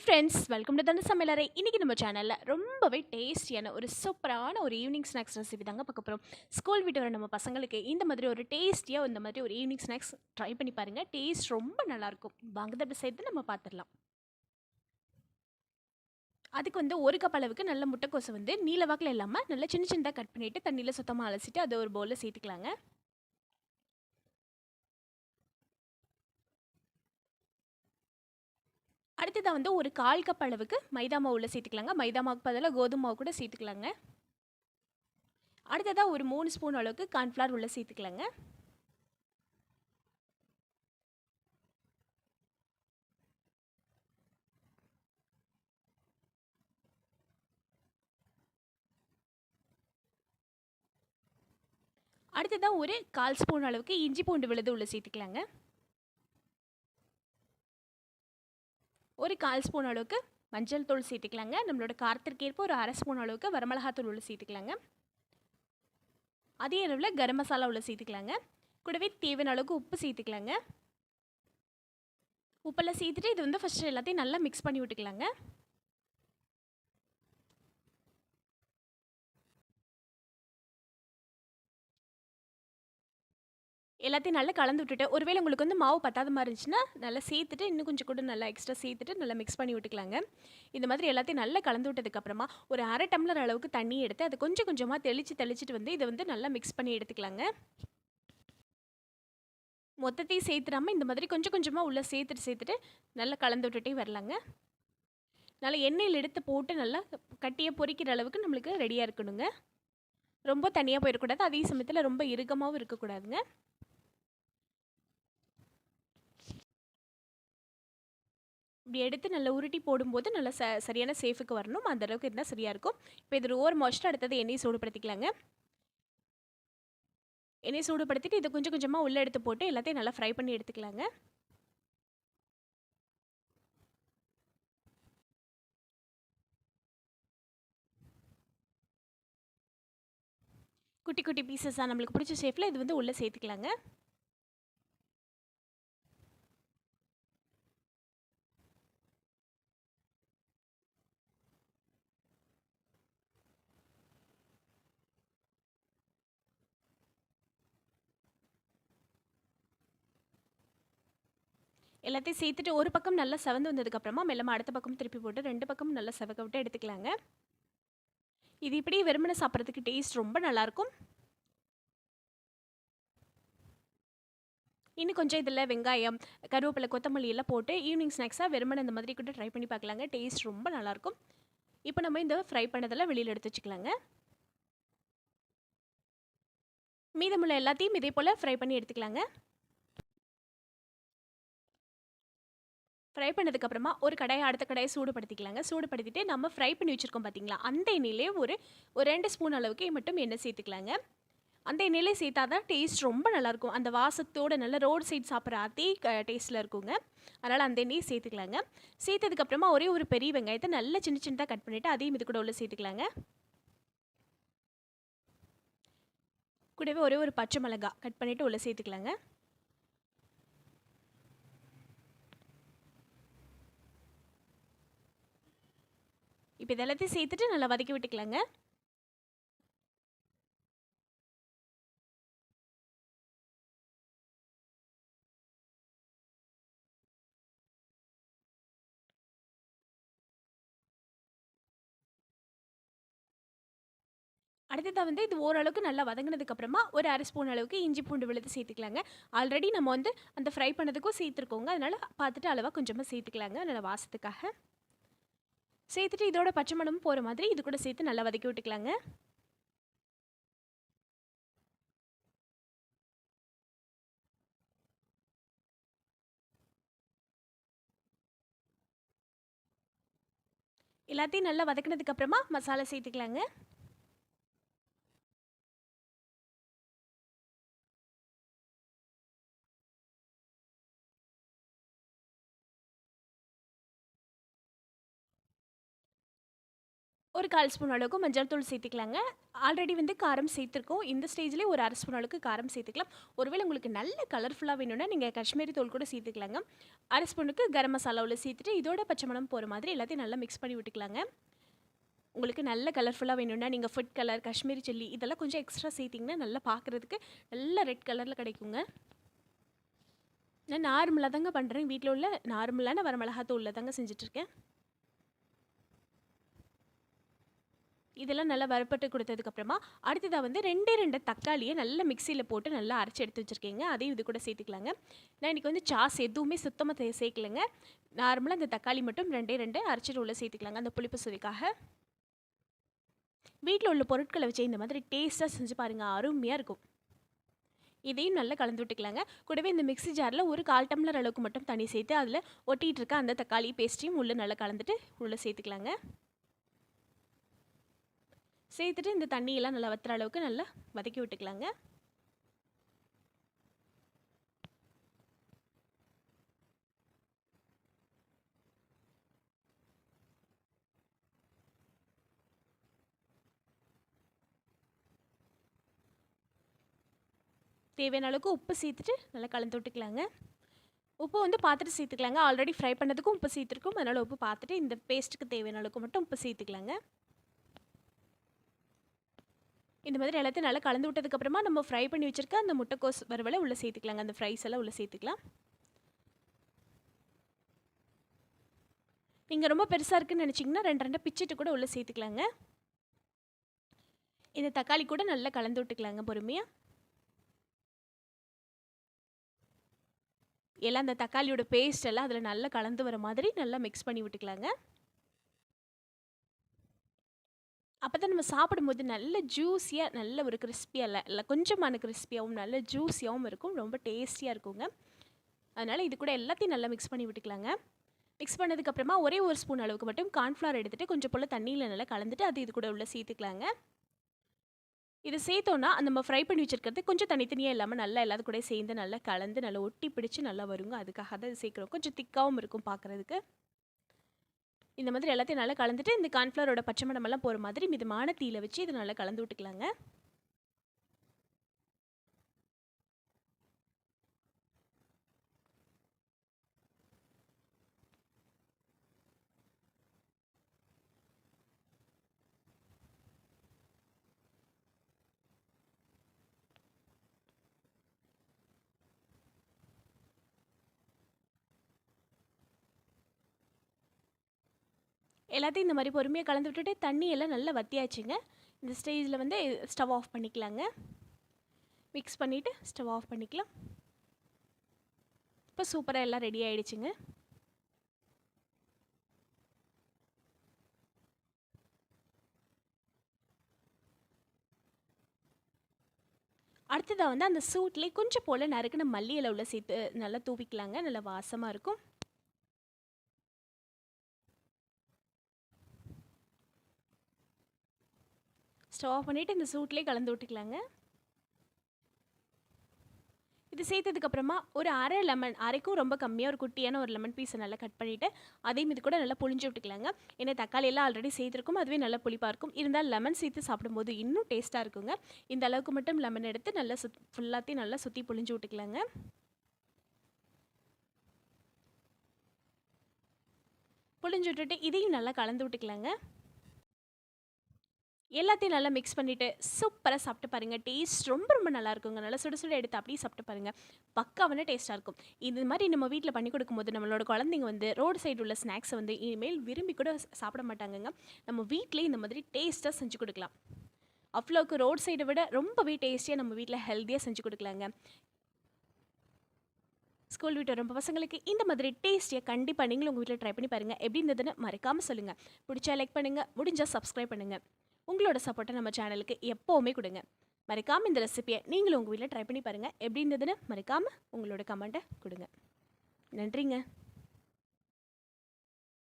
Hi friends welcome to தந்த சமையலரை இன்றைக்கி நம்ம சேனலில் ரொம்பவே டேஸ்டியான ஒரு சூப்பரான ஒரு ஈவினிங் ஸ்நாக்ஸ் ரெசிபி தாங்க பார்க்க போகிறோம் ஸ்கூல் விட்டு வர நம்ம பசங்களுக்கு இந்த மாதிரி ஒரு டேஸ்டியாக இந்த மாதிரி ஒரு ஈவினிங் ஸ்நாக்ஸ் ட்ரை பண்ணி பாருங்கள் டேஸ்ட் ரொம்ப நல்லாயிருக்கும் வாங்க அப்படி சேர்த்து நம்ம பார்த்துடலாம் அதுக்கு வந்து ஒரு கப் அளவுக்கு நல்ல முட்டைக்கோசை வந்து நீல வாக்கில் இல்லாமல் நல்லா சின்ன சின்னதாக கட் பண்ணிவிட்டு தண்ணியில் சுத்தமாக அலசிட்டு அதை ஒரு பவுலில் சேர்த்துக்கலாங்க. அடுத்ததாக வந்து ஒரு கால் கப் அளவுக்கு மைதா மாவு உள்ள சேர்த்துக்கலாங்க. மைதா மாவுக்கு பதிலாக கோதுமை மாவு கூட சேர்த்துக்கலாங்க. அடுத்ததாக ஒரு மூணு ஸ்பூன் அளவுக்கு கார்ன்ஃப்ளவர் உள்ள சேர்த்துக்கலாங்க. அடுத்ததாக ஒரு கால் ஸ்பூன் அளவுக்கு இஞ்சி பூண்டு விழுது உள்ள சேர்த்துக்கலாங்க. ஒரு கால் ஸ்பூன் அளவுக்கு மஞ்சள் தூள் சேர்த்துக்கலாங்க நம்மளோட காரத்திற்கு ஏற்ப ஒரு அரை ஸ்பூன் அளவுக்கு வரமிளகாத்தூள் உள்ள சேர்த்துக்கலாங்க அதே அளவில் கரம் மசாலா உள்ள சேர்த்துக்கலாங்க கூடவே தேவையான அளவுக்கு உப்பு சேர்த்துக்கலாங்க உப்பெல்லாம் சேர்த்துட்டு இது வந்து ஃபஸ்ட்டு எல்லாத்தையும் நல்லா மிக்ஸ் பண்ணி விட்டுக்கலாங்க. எல்லாத்தையும் நல்லா கலந்து விட்டுட்டு ஒருவேளை உங்களுக்கு வந்து மாவு பத்தாத மாதிரி இருந்துச்சுன்னா நல்லா சேர்த்துட்டு இன்னும் கொஞ்சம் கூட நல்லா எக்ஸ்ட்ரா சேர்த்துட்டு நல்லா மிக்ஸ் பண்ணி விட்டுக்கலாங்க. இந்த மாதிரி எல்லாத்தையும் நல்லா கலந்து விட்டதுக்கப்புறமா ஒரு அரை டம்ளர் அளவுக்கு தண்ணி எடுத்து அதை கொஞ்சம் கொஞ்சமாக தெளித்து தெளிச்சிட்டு வந்து இதை வந்து நல்லா மிக்ஸ் பண்ணி எடுத்துக்கலாங்க. மொத்தத்தையும் சேர்த்துடாமல் இந்த மாதிரி கொஞ்சம் கொஞ்சமாக உள்ளே சேர்த்துட்டு சேர்த்துட்டு நல்லா கலந்து விட்டுட்டே வரலாங்க. நல்லா எண்ணெயில் எடுத்து போட்டு நல்லா கட்டியை பொறிக்கிற அளவுக்கு நம்மளுக்கு ரெடியாக இருக்கணுங்க. ரொம்ப தனியாக போயிடக்கூடாது. அதே சமயத்தில் ரொம்ப இறுக்கமாகவும் இருக்கக்கூடாதுங்க. இப்படி எடுத்து நல்லா உருட்டி போடும்போது நல்லா ச சரியான சேஃபுக்கு வரணும். அந்த அளவுக்கு இருந்தால் சரியாக இருக்கும். இப்போ இது ஓவர் மோஸ்ட்டு அடுத்தது எண்ணெய் சூடுபடுத்திக்கலாங்க. எண்ணெய் சூடுபடுத்திட்டு இதை கொஞ்சம் கொஞ்சமாக உள்ளே எடுத்து போட்டு எல்லாத்தையும் நல்லா ஃப்ரை பண்ணி எடுத்துக்கலாங்க. குட்டி குட்டி பீசஸாக நம்மளுக்கு பிடிச்ச ஷேஃபில் இது வந்து உள்ளே சேர்த்துக்கலாங்க. எல்லாத்தையும் சேர்த்துட்டு ஒரு பக்கம் நல்லா செவந்து வந்ததுக்கப்புறமா மெல்லமாக அடுத்த பக்கம் திருப்பி போட்டு ரெண்டு பக்கமும் நல்லா செவக்க விட்டு எடுத்துக்கலாங்க. இது இப்படி வெறுமனை சாப்பிட்றதுக்கு டேஸ்ட் ரொம்ப நல்லாயிருக்கும். இன்னும் கொஞ்சம் இதில் வெங்காயம் கருவேப்பிலை கொத்தமல்லி எல்லாம் போட்டு ஈவினிங் ஸ்நாக்ஸாக வெறுமனை இந்த மாதிரி கூட ட்ரை பண்ணி பார்க்கலாங்க. டேஸ்ட் ரொம்ப நல்லாயிருக்கும். இப்போ நம்ம இந்த ஃப்ரை பண்ணதெல்லாம் வெளியில் எடுத்து வச்சுக்கலாங்க. மீதமுள்ள எல்லாத்தையும் இதே போல் ஃப்ரை பண்ணி எடுத்துக்கலாங்க. ஃப்ரை பண்ணதுக்கப்புறமா ஒரு கடையை அடுத்த கடையை சூடுபடுத்திக்கலாங்க. சூடுபடுத்திட்டு நம்ம ஃப்ரை பண்ணி வச்சுருக்கோம் பார்த்தீங்களா அந்த எண்ணெயிலே ஒரு ஒரு ரெண்டு ஸ்பூன் அளவுக்கு மட்டும் எண்ணெய் சேர்த்துக்கலாங்க. அந்த எண்ணெயிலே சேர்த்தா தான் டேஸ்ட் ரொம்ப நல்லாயிருக்கும். அந்த வாசத்தோட நல்ல ரோடு சைட் சாப்பிட்ற அதே டேஸ்ட்டில் இருக்குங்க. அதனால் அந்த எண்ணெயை சேர்த்துக்கலாங்க. சேர்த்ததுக்கப்புறமா ஒரே ஒரு பெரிய வெங்காயத்தை நல்லா சின்ன சின்னதாக கட் பண்ணிவிட்டு அதையும் இது கூட உள்ள சேர்த்துக்கலாங்க. கூடவே ஒரே ஒரு பச்சை மிளகா கட் பண்ணிவிட்டு உள்ளே சேர்த்துக்கலாங்க. இப்போ இதெல்லாத்தையும் சேர்த்துட்டு நல்லா வதக்கி விட்டுக்கலாங்க. அடுத்ததாக வந்து இது ஓரளவுக்கு நல்லா வதங்கினதுக்கப்புறமா ஒரு அரை ஸ்பூன் அளவுக்கு இஞ்சி பூண்டு விழுது சேர்த்துக்கலாங்க. ஆல்ரெடி நம்ம வந்து அந்த ஃப்ரை பண்ணதுக்கும் சேர்த்துருக்கோங்க. அதனால் பார்த்துட்டு அளவாக கொஞ்சமாக சேர்த்துக்கலாங்க. நல்லா வாசத்துக்காக. சேர்த்துட்டு இதோட பச்சை மணமும் போகிற மாதிரி இது கூட சேர்த்து நல்லா வதக்கி விட்டுக்கலாங்க. எல்லாத்தையும் நல்லா வதக்கினதுக்கப்புறமா மசாலா சேர்த்துக்கலாங்க. ஒரு கால் ஸ்பூன் அளவுக்கு மஞ்சள் தூள் சேர்த்துக்கலாங்க. ஆல்ரெடி வந்து காரம் சேர்த்துருக்கோம். இந்த ஸ்டேஜ்லேயே ஒரு அரை ஸ்பூன் அளவுக்கு காரம் சேர்த்துக்கலாம். ஒருவேளை உங்களுக்கு நல்ல கலர்ஃபுல்லாக வேணும்னா நீங்கள் காஷ்மீரி தூள் கூட சேர்த்துக்கலாங்க. அரை ஸ்பூனுக்கு கரம் மசாலாவில் சேர்த்துட்டு இதோட பச்சை மணம் போகிற மாதிரி எல்லாத்தையும் நல்லா மிக்ஸ் பண்ணி விட்டுக்கலாங்க. உங்களுக்கு நல்ல கலர்ஃபுல்லாக வேணும்னா நீங்கள் ஃபுட் கலர் காஷ்மீரி சில்லி இதெல்லாம் கொஞ்சம் எக்ஸ்ட்ரா சேர்த்திங்கன்னா நல்லா பார்க்குறதுக்கு நல்ல ரெட் கலரில் கிடைக்குங்க. நான் நார்மலாக தாங்க பண்ணுறேன் வீட்டில் உள்ள நார்மலான வரமிளகாத்தூளில் தாங்க செஞ்சிட்ருக்கேன் இதெல்லாம் நல்லா வறுப்பட்டு கொடுத்ததுக்கப்புறமா அடுத்ததாக வந்து ரெண்டே ரெண்டு தக்காளியை நல்லா மிக்சியில் போட்டு நல்லா அரைச்சி எடுத்து வச்சுருக்கீங்க. அதையும் இது கூட சேர்த்துக்கலாங்க. நான் இன்றைக்கி வந்து சாஸ் எதுவுமே சுத்தமாக சேர்க்கலைங்க. நார்மலாக அந்த தக்காளி மட்டும் ரெண்டே ரெண்டு அரைச்சிட்டு உள்ளே சேர்த்துக்கலாங்க அந்த புளிப்பு சுவைக்காக. வீட்டில் உள்ள பொருட்களை வச்சு இந்த மாதிரி டேஸ்ட்டாக செஞ்சு பாருங்கள் அருமையாக இருக்கும். இதையும் நல்லா கலந்து விட்டுக்கலாங்க. கூடவே இந்த மிக்ஸி ஜாரில் ஒரு கால் டம்ளர் அளவுக்கு மட்டும் தண்ணி சேர்த்து அதில் ஒட்டிகிட்டு இருக்க அந்த தக்காளி பேஸ்ட்டையும் உள்ளே நல்லா கலந்துட்டு உள்ளே சேர்த்துக்கலாங்க. சேர்த்துட்டு இந்த தண்ணியெல்லாம் நல்லா வத்துற அளவுக்கு நல்லா வதக்கி விட்டுக்கலாங்க. தேவையான அளவுக்கு உப்பு சேர்த்துட்டு நல்லா கலந்து விட்டுக்கலாங்க. உப்பு வந்து பார்த்துட்டு சேர்த்துக்கலாங்க. ஆல்ரெடி ஃப்ரை பண்ணதுக்கும் உப்பு சேர்த்துருக்கும். அதனால் உப்பு பார்த்துட்டு இந்த பேஸ்ட்டுக்கு தேவையான அளவுக்கு மட்டும் உப்பு சேர்த்துக்கலாங்க. இந்த மாதிரி எல்லாத்தையும் நல்லா கலந்து விட்டதுக்கப்புறமா நம்ம ஃப்ரை பண்ணி வச்சுருக்க அந்த முட்டைக்கோஸ் வறுவலை உள்ளே சேர்த்துக்கலாங்க. அந்த ஃப்ரைஸ் எல்லாம் உள்ளே சேர்த்துக்கலாம். நீங்கள் ரொம்ப பெருசாக இருக்குன்னு நினச்சிங்கன்னா ரெண்டு ரெண்டு பிச்சுட்டு கூட உள்ளே சேர்த்துக்கலாங்க. இந்த தக்காளி கூட நல்லா கலந்து விட்டுக்கலாங்க பொறுமையாக எல்லாம் அந்த தக்காளியோட பேஸ்ட் எல்லாம் அதில் நல்லா கலந்து வர மாதிரி நல்லா மிக்ஸ் பண்ணி விட்டுக்கலாங்க. அப்போ தான் நம்ம சாப்பிடும்போது நல்ல ஜூஸியாக நல்ல ஒரு கிறிஸ்பியாக இல்லை இல்லை கொஞ்சமான கிறிஸ்பியாகவும் நல்ல ஜூஸியாகவும் இருக்கும். ரொம்ப டேஸ்டியாக இருக்குங்க. அதனால் இது கூட எல்லாத்தையும் நல்லா மிக்ஸ் பண்ணி விட்டுக்கலாங்க. மிக்ஸ் பண்ணதுக்கப்புறமா ஒரே ஒரு ஸ்பூன் அளவுக்கு மட்டும் கார்ன்ஃப்ளவர் எடுத்துகிட்டு கொஞ்சம் போல் தண்ணியில் நல்லா கலந்துட்டு அது இது கூட உள்ள சேர்த்துக்கலாங்க. இது சேர்த்தோன்னா நம்ம ஃப்ரை பண்ணி வச்சுருக்கிறது கொஞ்சம் தனித்தனியாக இல்லாமல் நல்லா எல்லாத்து கூட சேர்ந்து நல்லா கலந்து நல்லா ஒட்டி பிடிச்சி நல்லா வருங்க. அதுக்காக தான் இது சேர்க்குறோம். கொஞ்சம் திக்காகவும் இருக்கும் பார்க்குறதுக்கு இந்த மாதிரி எல்லாத்தையும் நல்லா கலந்துட்டு இந்த கார்ன்ஃப்ளவரோட பச்சை மடமெல்லாம் போகிற மாதிரி மிதமான தீயில வச்சு இதை நல்லா கலந்து விட்டுக்கலாங்க. எல்லாத்தையும் இந்த மாதிரி பொறுமையாக கலந்து விட்டுட்டு தண்ணி எல்லாம் நல்லா வத்தியாச்சுங்க. இந்த ஸ்டேஜில் வந்து ஸ்டவ் ஆஃப் பண்ணிக்கலாங்க. மிக்ஸ் பண்ணிவிட்டு ஸ்டவ் ஆஃப் பண்ணிக்கலாம். இப்போ சூப்பராக எல்லாம் ரெடி ஆகிடுச்சுங்க அடுத்ததாக வந்து அந்த சூட்லேயே கொஞ்சம் போல் நறுக்குன மல்லி இலை உள்ள சேர்த்து நல்லா தூவிக்கலாங்க. நல்லா வாசமாக இருக்கும். ஸ்டவ் ஆஃப் பண்ணிவிட்டு இந்த சூட்லேயே கலந்து விட்டுக்கலாங்க. இது சேர்த்ததுக்கப்புறமா ஒரு அரை லெமன் அரைக்கும் ரொம்ப கம்மியாக ஒரு குட்டியான ஒரு லெமன் பீஸை நல்லா கட் பண்ணிவிட்டு அதையும் இது கூட நல்லா புளிஞ்சு விட்டுக்கலாங்க. ஏன்னா தக்காளி எல்லாம் ஆல்ரெடி சேர்த்துருக்கும் அதுவே நல்லா புளிப்பாக இருக்கும். இருந்தால் லெமன் சேர்த்து சாப்பிடும்போது இன்னும் டேஸ்ட்டாக இருக்குங்க. இந்த அளவுக்கு மட்டும் லெமன் எடுத்து நல்லா சுத் ஃபுல்லாத்தையும் நல்லா சுற்றி புளிஞ்சு விட்டுக்கலாங்க. புளிஞ்சு விட்டுட்டு இதையும் நல்லா கலந்து விட்டுக்கலாங்க. எல்லாத்தையும் நல்லா மிக்ஸ் பண்ணிவிட்டு சூப்பராக சாப்பிட்டு பாருங்கள் டேஸ்ட் ரொம்ப ரொம்ப நல்லா இருக்குங்க. நல்லா சுட சுட எடுத்து அப்படியே சாப்பிட்டு பாருங்கள் பக்காவான டேஸ்ட்டாக இருக்கும். இது மாதிரி நம்ம வீட்டில் பண்ணி கொடுக்கும்போது நம்மளோட குழந்தைங்க வந்து ரோடு சைடு உள்ள ஸ்நாக்ஸை வந்து இனிமேல் விரும்பி கூட சாப்பிட மாட்டாங்கங்க. நம்ம வீட்டிலே இந்த மாதிரி டேஸ்ட்டாக செஞ்சு கொடுக்கலாம். அவ்வளோக்கு ரோட் சைடை விட ரொம்பவே டேஸ்டியாக நம்ம வீட்டில் ஹெல்த்தியாக செஞ்சு கொடுக்கலாங்க. ஸ்கூல் விட்டு ரொம்ப பசங்களுக்கு இந்த மாதிரி டேஸ்டியாக கண்டிப்பாக நீங்களும் உங்கள் வீட்டில் ட்ரை பண்ணி பாருங்கள் எப்படி இருந்ததுன்னு மறக்காமல் சொல்லுங்கள் பிடிச்சா லைக் பண்ணுங்கள் முடிஞ்சால் சப்ஸ்கிரைப் பண்ணுங்கள் உங்களோட சப்போர்ட்டை நம்ம சேனலுக்கு எப்போவுமே கொடுங்க. மறக்காமல் இந்த ரெசிபியை நீங்களும் உங்கள் வீட்டில் ட்ரை பண்ணி பாருங்கள் எப்படி இருந்ததுன்னு மறக்காமல் உங்களோட கமெண்ட்டை கொடுங்க. நன்றிங்க.